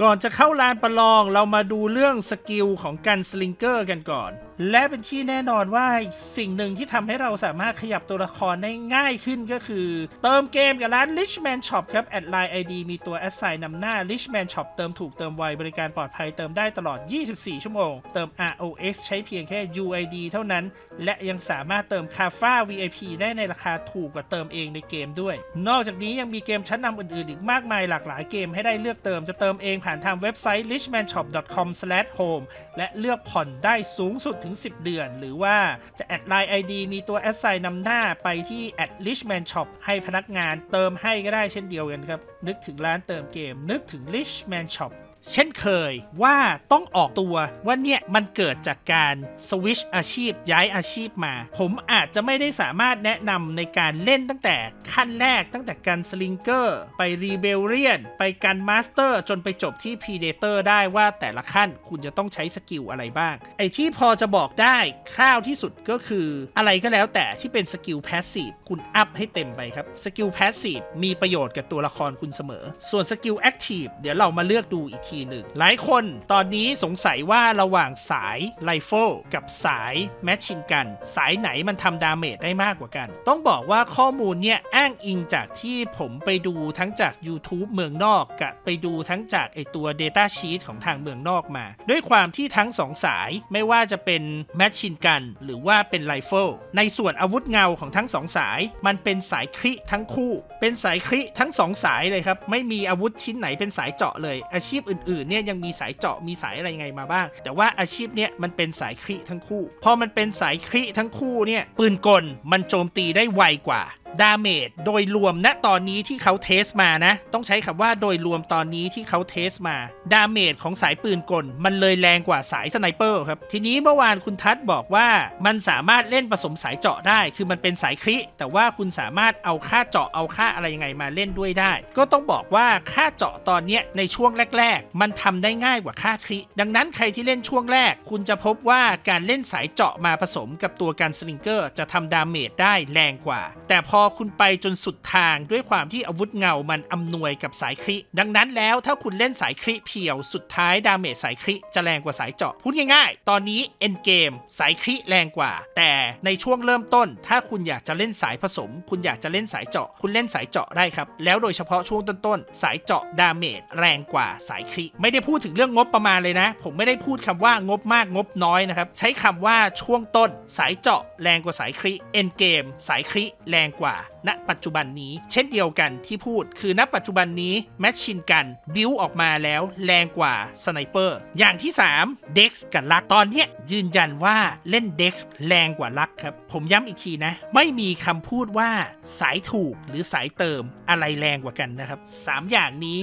ก่อนจะเข้าลานประลองเรามาดูเรื่องสกิลของกันสลิงเกอร์กันก่อน และเป็นที่แน่นอนว่าสิ่งหนึ่งที่ทำให้เราสามารถขยับตัวละครได้ง่ายขึ้นก็คือ เติมเกมกับร้าน Richman Shop ครับ แอดไลน์ ID มีตัว a s s i g n นำหน้า Richman Shop เติมถูกเติมไว บริการปลอดภัยเติมได้ตลอด 24 ชั่วโมง เติม ROX ใช้เพียงแค่ UID เท่านั้น และยังสามารถเติมคาฟ้า VIP ได้ในราคาถูกกว่าเติมเองในเกมด้วย นอกจากนี้ยังมีเกมชั้นนำอื่นๆ อีกมากมายหลากหลายเกมให้ได้เลือกเติมจะเติมเองผ่านทางเว็บไซต์ richmanshop.com/home และเลือกผ่อนได้สูงสุดถึง10 เดือน หรือว่าจะแอดไลน์ ID มีตัว a s s i g n นำหน้าไปที่ at richman shop ให้พนักงานเติมให้ก็ได้เช่นเดียวกันครับ นึกถึงร้านเติมเกม นึกถึง richman shop เช่นเคยว่าต้องออกตัวว่าเนี่ยมันเกิดจากการสวิชอาชีพย้ายอาชีพมา ผมอาจจะไม่ได้สามารถแนะนำในการเล่นตั้งแต่ขั้นแรกตั้งแต่การสลิงเกอร์ไปรีเบลเลียนไปการมาสเตอร์จนไปจบที่พีเดเตอร์ได้ว่าแต่ละขั้นคุณจะต้องใช้สกิลอะไรบ้าง ไอ้ที่พอจะบอกได้คร่าวที่สุดก็คืออะไรก็แล้วแต่ที่เป็นสกิลแพสซีฟคุณอัพให้เต็มไปครับสกิลแพสซีฟมีประโยชน์กับตัวละครคุณเสมอ ส่วนสกิลแอคทีฟเดี๋ยวเรามาเลือกดูอีกทีหนึ่งหลายคนตอนนี้สงสัยว่าระหว่างสายไรเฟิลกับสายแมชชินกัน สายไหนมันทำดาเมจได้มากกว่ากัน ต้องบอกว่าข้อมูลเนี่ยอ้างอิงจากที่ผมไปดูทั้งจาก YouTube เมืองนอกกับไปดูทั้งจากไอตัว Data Sheet ของทางเมืองนอกมา ด้วยความที่ทั้งสองสายไม่ว่าจะเป็นแมชชินกันหรือว่าเป็นไรเฟิลในส่วนอาวุธเงาของทั้งสองสาย มันเป็นสายคริทั้งคู่เป็นสายคริทั้งสองสายเลยครับ ไม่มีอาวุธชิ้นไหนเป็นสายเจาะเลย อาชีพอื่นๆเนี่ยยังมีสายเจาะมีสายอะไรไงมาบ้าง แต่ว่าอาชีพเนี่ยมันเป็นสายคริทั้งคู่ พอมันเป็นสายคริทั้งคู่เนี่ยปืนกลมันโจมตีได้ไวกว่าดาเมจโดยรวมณตอนนี้ที่เขาเทสมานะ ต้องใช้คำว่าโดยรวมตอนนี้ที่เขาเทสมา ดาเมจของสายปืนกล มันเลยแรงกว่าสายสไนเปอร์ครับ ทีนี้เมื่อวานคุณทัศน์บอกว่ามันสามารถเล่นผสมสายเจาะได้ คือมันเป็นสายคริแต่ว่าคุณสามารถเอาค่าเจาะเอาค่าอะไรยังไงมาเล่นด้วยได้ ก็ต้องบอกว่าค่าเจาะตอนนี้ในช่วงแรก ๆ มันทำได้ง่ายกว่าค่าคริดังนั้นใครที่เล่นช่วงแรก คุณจะพบว่าการเล่นสายเจาะมาผสมกับตัวการสลิงเกอร์จะทำดาเมจได้แรงกว่า แต่พออคุณไปจนสุดทางด้วยความที่อาวุธเงามันอำนวยกับสายคริ ดังนั้นแล้วถ้าคุณเล่นสายคริเพียวสุดท้ายดาเมจสายคริจะแรงกว่าสายเจาะพูดง่ายๆ ตอนนี้เอ็นเกมสายคริแรงกว่า แต่ในช่วงเริ่มต้น ถ้าคุณอยากจะเล่นสายผสม คุณอยากจะเล่นสายเจาะ คุณเล่นสายเจาะได้ครับ แล้วโดยเฉพาะช่วงต้นๆ สายเจาะดาเมจแรงกว่าสายคริ ไม่ได้พูดถึงเรื่องงบประมาณเลยนะ ผมไม่ได้พูดคำว่างบมากงบน้อยนะครับใช้คำว่าช่วงต้น สายเจาะแรงกว่าสายคริเอ็นเกมสายคริแรงกว่า Jaraguá. ณปัจจุบันนี้ เช่นเดียวกันที่พูดคือณปัจจุบันนี้แมชชินกันบิวออกมาแล้วแรงกว่าสไนเปอร์อย่างที่3เด็กซ์กับลักตอนเนี้ยยืนยันว่าเล่นเด็กซ์แรงกว่าลักครับ ผมย้ำอีกทีนะ ไม่มีคำพูดว่าสายถูกหรือสายเติมอะไรแรงกว่ากันนะครับ 3 อย่างนี้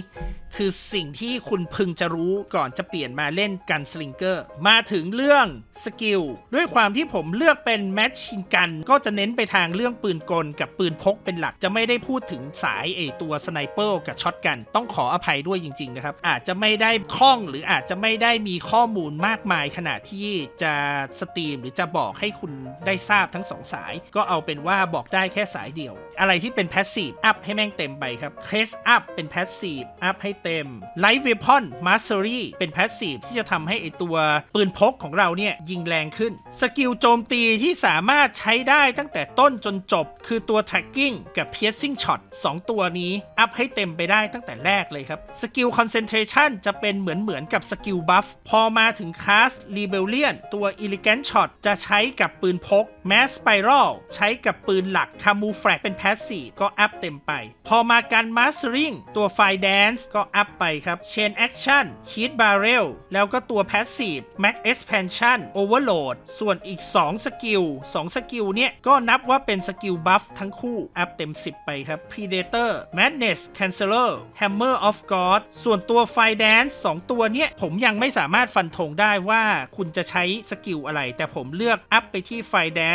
คือสิ่งที่คุณพึงจะรู้ก่อนจะเปลี่ยนมาเล่นกันสลิงเกอร์มาถึงเรื่องสกิลด้วยความที่ผมเลือกเป็นแมชชินกันก็จะเน้นไปทางเรื่องปืนกลกับปืนพกเป็นหลักจะไม่ได้พูดถึงสายเอตัวสไนเปอร์กับช็อตกัน ต้องขออภัยด้วยจริงๆนะครับอาจจะไม่ได้คล่องหรืออาจจะไม่ได้มีข้อมูลมากมายขนาดที่จะสตรีมหรือจะบอกให้คุณได้ทราบทั้งสองสาย ก็เอาเป็นว่าบอกได้แค่สายเดียว อะไรที่เป็นแพสซีฟอัพให้แม่งเต็มไปครับเคสอัพเป็นแพสซีฟอัพให้เต็ม Light Weapon Mastery เป็นแพสซีฟที่จะทำให้ไอตัวปืนพกของเราเนี่ยยิงแรงขึ้น สกิลโจมตีที่สามารถใช้ได้ตั้งแต่ต้นจนจบ คือตัว tracking กับ piercing shot 2 ตัวนี้ อัพให้เต็มไปได้ตั้งแต่แรกเลยครับ สกิล concentration จะเป็นเหมือนเหมือนกับสกิล buff พอมาถึงคลาส rebellion ตัว elegant shot จะใช้กับปืนพก แมสสไปรัลใช้กับปืนหลักคามูแฟลเป็นแพสซีฟก็อัพเต็มไป พอมากันมาสเตอริงตัวไฟแดนซ์ก็อัพไปครับเชนแอคชั่นชีตบาร์เรลแล้วก็ตัวแพสซีฟแม็กเอ็กซ์เพนชั่นโอเวอร์โหลดส่วนอีก 2 สกิล 2 สกิลเนี่ย ก็นับว่าเป็นสกิลบัฟทั้งคู่อัพเต็ม 10 ไปครับพรีเดเตอร์แมดเนสแคนเซ Canceller Hammer of God ส่วนตัว f i d a n c e 2 ตัวเนี่ย ผมยังไม่สามารถฟันธงได้ว่าคุณจะใช้สกิลอะไร แต่ผมเลือกอัพไปที่ไฟแดน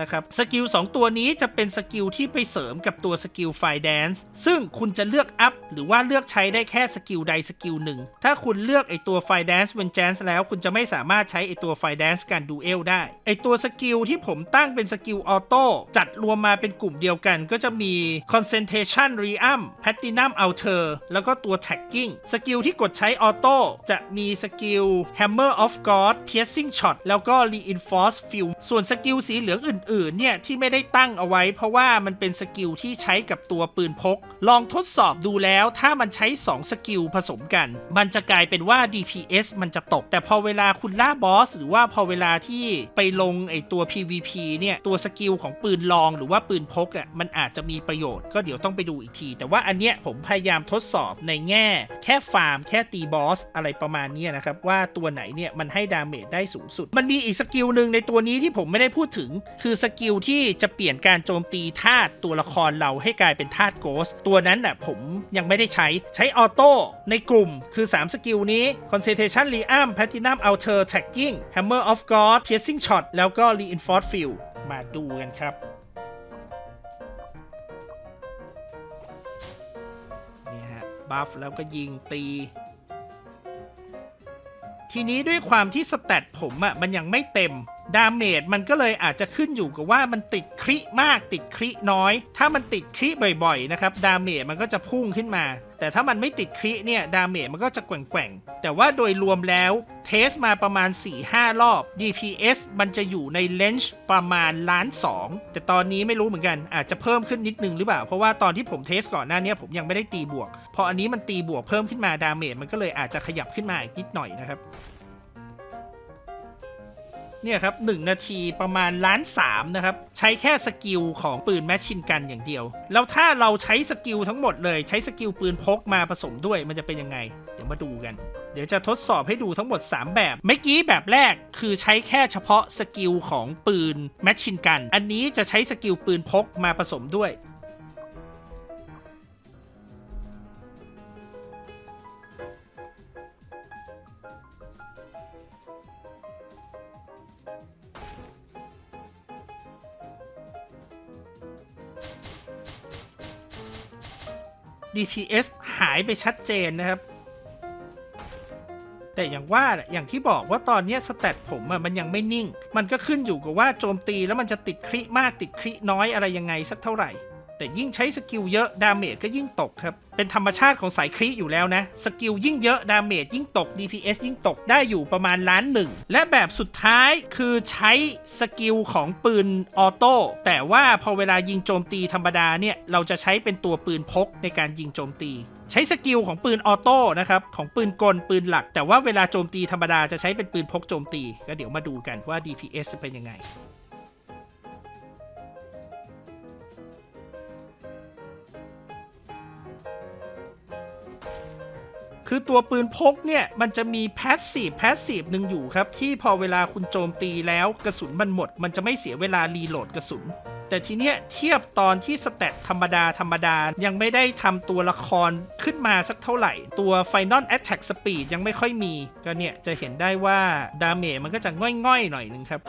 นะครับสกิล2ตัวนี้จะเป็นสกิลที่ไปเสริมกับตัวสกิล fire dance ซึ่งคุณจะเลือกอัพหรือว่าเลือกใช้ได้แค่สกิลใดสกิลหนึ่ง ถ้าคุณเลือกไอตัว fire dance vengeance แล้วคุณจะไม่สามารถใช้ไอตัว fire dance การดูเอลได้ไอตัวสกิลที่ผมตั้งเป็นสกิลออโต้จัดรวมมาเป็นเป็นกลุ่มเดียวกัน ก็จะมี concentration ream platinum alter แล้วก็ตัว tagging สกิลที่กดใช้ออโต้จะมีสกิล hammer of god piercing shot แล้วก็ reinforce field ส่วนสกิลสีเหลืองอื่นๆเนี่ยที่ไม่ได้ตั้งเอาไว้ เพราะว่ามันเป็นสกิลที่ใช้กับตัวปืนพก ลองทดสอบดูแล้วถ้ามันใช้ 2 สกิลผสมกัน มันจะกลายเป็นว่า DPS มันจะตก แต่พอเวลาคุณล่าบอส หรือว่าพอเวลาที่ไปลงไอตัว PVP เนี่ยตัวสกิลของปืนลองหรือว่าปืนพกอะมันอาจจะมีประโยชน์ก็เดี๋ยวต้องไปดูอีกที แต่ว่าอันเนี้ยผมพยายามทดสอบในแง่ แค่ฟาร์ม แค่ตีบอสอะไรประมาณนี้นะครับว่าตัวไหนเนี่ยมันให้ดาเมจได้สูงสุด มันมีอีกสกิลหนึ่งในตัวนี้ที่ผมไม่ได้พูดถึง คือสกิลที่จะเปลี่ยนการโจมตีธาตุตัวละครเราให้กลายเป็นธาตุโกสตัวนั้นน่ะผมยังไม่ได้ใช้ใช้ออโต้ในกลุ่มคือ 3 สกิลนี้ concentration ream platinum alter tagging hammer of god piercing shot แล้วก็ reinforce field มาดูกันครับนี่ฮะบัฟแล้วก็ยิงตี ทีนี้ด้วยความที่สแตตผมอะ่ะมันยังไม่เต็มดาเมจมันก็เลยอาจจะขึ้นอยู่กับว่ามันติดคริมากติดคริน้อย ถ้ามันติดคริบ่อยๆนะครับดาเมจมันก็จะพุ่งขึ้นมา แต่ถ้ามันไม่ติดคริเนี่ยดาเมจมันก็จะแกว่งๆแต่ว่าโดยรวมแล้ว เทสมาประมาณ 4-5 รอบ DPS มันจะอยู่ในเลนจ์ประมาณล้านสองแต่ตอนนี้ไม่รู้เหมือนกันอาจจะเพิ่มขึ้นนิดนึงหรือเปล่า เพราะว่าตอนที่ผมเทสก่อนหน้านี้ผมยังไม่ได้ตีบวก พออันนี้มันตีบวกเพิ่มขึ้นมาดาเมจมันก็เลยอาจจะขยับขึ้นมาอีกนิดหน่อยนะครับเนี่ยครับ1นาทีประมาณล้านสามนะครับ ใช้แค่สกิลของปืนแมชชินกันอย่างเดียว แล้วถ้าเราใช้สกิลทั้งหมดเลยใช้สกิลปืนพกมาผสมด้วยมันจะเป็นยังไง เดี๋ยวมาดูกัน เดี๋ยวจะทดสอบให้ดูทั้งหมด 3 แบบเมื่อกี้แบบแรกคือใช้แค่เฉพาะสกิลของปืนแมชชินกัน อันนี้จะใช้สกิลปืนพกมาผสมด้วย DPS หายไปชัดเจนนะครับ แต่อย่างว่าอย่างที่บอกว่าตอนนี้สแตทผมมันยังไม่นิ่ง มันก็ขึ้นอยู่กับว่าโจมตีแล้วมันจะติดคริมากติดคริน้อยอะไรยังไงสักเท่าไหร่ แต่ยิ่งใช้สกิลเยอะดาเมจก็ยิ่งตกครับ เป็นธรรมชาติของสายคริอยู่แล้วนะ สกิลยิ่งเยอะดาเมจยิ่งตก DPS ยิ่งตกได้อยู่ประมาณล้านหนึ่ง และแบบสุดท้ายคือใช้สกิลของปืนออโต้แต่ว่าพอเวลายิงโจมตีธรรมดาเนี่ยเราจะใช้เป็นตัวปืนพกในการยิงโจมตี ใช้สกิลของปืนออโต้นะครับ ของปืนกลปืนหลัก แต่ว่าเวลาโจมตีธรรมดาจะใช้เป็นปืนพกโจมตี ก็เดี๋ยวมาดูกันว่า DPS จะเป็นยังไงคือตัวปืนพกเนี่ย มันจะมีแพสซีฟแพสซีฟหนึ่งอยู่ครับ ที่พอเวลาคุณโจมตีแล้วกระสุนมันหมด มันจะไม่เสียเวลารีโหลดกระสุน แต่ทีเนี้ยเทียบตอนที่สแตทธรรมดาธรรมดายังไม่ได้ทำตัวละครขึ้นมาสักเท่าไหร่ ตัว Final Attack Speed ยังไม่ค่อยมี ก็เนี่ยจะเห็นได้ว่าดาเมจมันก็จะง่อยๆ หน่อยหนึงครับ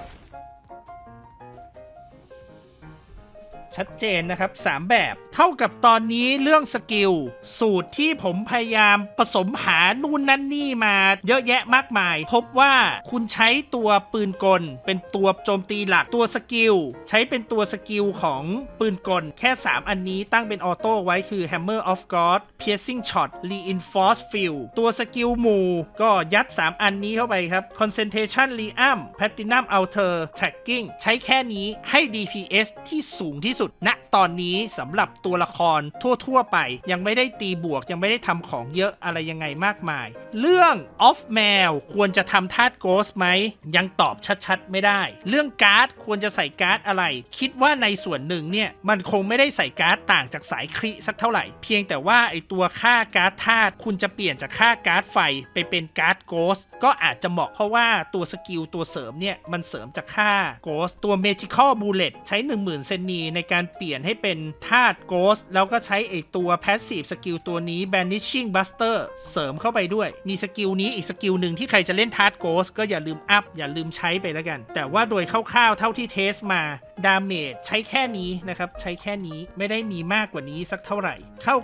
ชัดเจนนะครับ 3 แบบ เท่ากับตอนนี้เรื่องสกิล สูตรที่ผมพยายามผสมหานู่นนั่นนี่มาเยอะแยะมากมาย พบว่าคุณใช้ตัวปืนกล เป็นตัวโจมตีหลักตัวสกิล ใช้เป็นตัวสกิลของปืนกล แค่ 3 อันนี้ตั้งเป็นออโต้ไว้คือ Hammer of God Piercing Shot Reinforce Field ตัวสกิลหมู่ก็ยัด 3 อันนี้เข้าไปครับ Concentration Ream Platinum Alter Tracking ใช้แค่นี้ให้ DPS ที่สูงที่สุดณตอนนี้สำหรับตัวละครทั่ว ๆ ไป ยังไม่ได้ตีบวกยังไม่ได้ทำของเยอะอะไรยังไงมากมาย เรื่อง Off Mail ควรจะทำธาตุโกสไหม ยังตอบชัดๆ ไม่ได้ เรื่องการ์ดควรจะใส่การ์ดอะไร คิดว่าในส่วนหนึ่งเนี่ย มันคงไม่ได้ใส่การ์ดต่างจากสายคริสักเท่าไหร่ เพียงแต่ว่าไอตัวค่าการ์ดธาตุคุณจะเปลี่ยนจากค่าการ์ดไฟไปเป็นการ์ดโกสก็อาจจะเหมาะเพราะว่าตัวสกิลตัวเสริมเนี่ยมันเสริมจากค่าโกสตัว Magical Bullet ใช้ 10,000เซนนีในการการเปลี่ยนให้เป็นธาตุโกสแล้วก็ใช้ไอตัวแพสซีฟสกิลตัวนี้ Banishing Buster เสริมเข้าไปด้วย มีสกิลนี้อีกสกิลหนึ่งที่ใครจะเล่นธาตุโกสก็อย่าลืมอัพอย่าลืมใช้ไปแล้วกัน แต่ว่าโดยคร่าวๆเท่าที่เทสมา ดาเมจใช้แค่นี้นะครับ ใช้แค่นี้ไม่ได้มีมากกว่านี้สักเท่าไหร่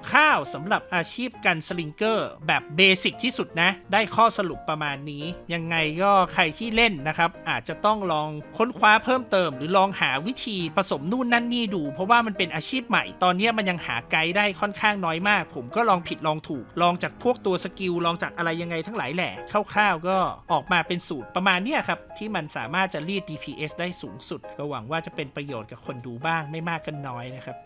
คร่าวๆสำหรับอาชีพกันสลิงเกอร์แบบเบสิกที่สุดนะ ได้ข้อสรุปประมาณนี้ ยังไงก็ใครที่เล่นนะครับ อาจจะต้องลองค้นคว้าเพิ่มเติม หรือลองหาวิธีผสมนู่นนั่นนี่ดู เพราะว่ามันเป็นอาชีพใหม่ ตอนนี้มันยังหาไกด์ได้ค่อนข้างน้อยมาก ผมก็ลองผิดลองถูก ลองจากพวกตัวสกิลลองจากอะไรยังไงทั้งหลายแหละคร่าวๆก็ออกมาเป็นสูตรประมาณนี้ครับที่มันสามารถจะรีด DPS ได้สูงสุดก็หวังว่าจะเป็นเป็นประโยชน์กับคนดูบ้างไม่มากก็นน้อยนะครับ